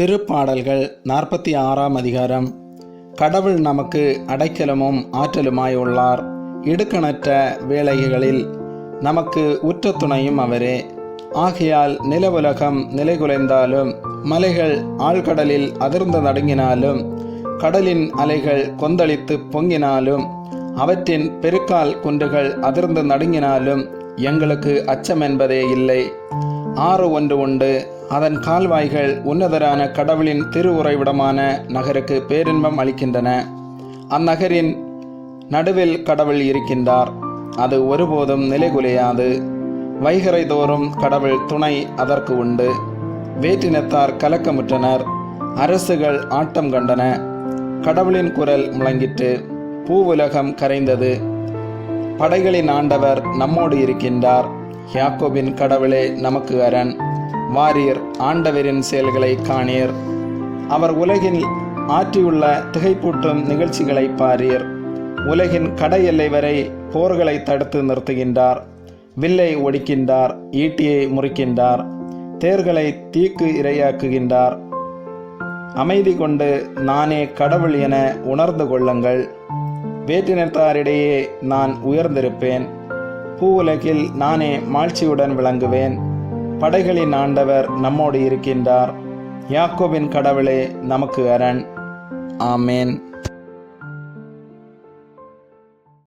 திருப்பாடல்கள் நாற்பத்தி ஆறாம் அதிகாரம். கடவுள் நமக்கு அடைக்கலமும் ஆற்றலுமாய் உள்ளார் இடுக்கணற்ற வேலைகளில் நமக்கு உற்ற துணையும் அவரே. ஆகையால் நிலவுலகம் நிலைகுலைந்தாலும் மலைகள் ஆழ்கடலில் அதிர்ந்து நடுங்கினாலும் கடலின் அலைகள் கொந்தளித்து பொங்கினாலும் அவற்றின் பெருக்கால் குன்றுகள் அதிர்ந்து நடுங்கினாலும் எங்களுக்கு அச்சம் என்பதே இல்லை. ஆறு ஒன்று உண்டு. அதன் கால்வாய்கள் உன்னதரான கடவுளின் திருவுறைவிடமான நகருக்கு பேரின்பம் அளிக்கின்றன. அந்நகரின் நடுவில் கடவுள் இருக்கின்றார். அது ஒருபோதும் நிலைகுலையாது. வைகரை தோறும் கடவுள் துணை அதற்கு உண்டு. வேற்றினத்தார் கலக்கமுற்றனர். அரசுகள் ஆட்டம் கண்டன. கடவுளின் குரல் முழங்கிற்று. பூவுலகம் கரைந்தது. படைகளின் ஆண்டவர் நம்மோடு இருக்கின்றார். யாக்கோபின் கடவுளே நமக்கு அரண். வாரீர் ஆண்டவரின் செயல்களை காணீர். அவர் உலகில் ஆற்றியுள்ள திகைப்பூட்டும் நிகழ்ச்சிகளை பாரீர். உலகின் கடை எல்லை வரை போர்களை தடுத்து நிறுத்துகின்றார். வில்லை ஒடிக்கின்றார் ஈட்டியை முறிக்கின்றார். தேர்களை தீக்கு இரையாக்குகின்றார். அமைதி கொண்டு நானே கடவுள் என உணர்ந்து கொள்ளுங்கள். வேற்றினத்தாரிடையே நான் உயர்ந்திருப்பேன். பூ உலகில் நானே மாழ்ச்சியுடன் விளங்குவேன். படைகளின் ஆண்டவர் நம்மோடு இருக்கின்றார். யாக்கோவின் கடவுளே நமக்கு அரண். ஆமேன்.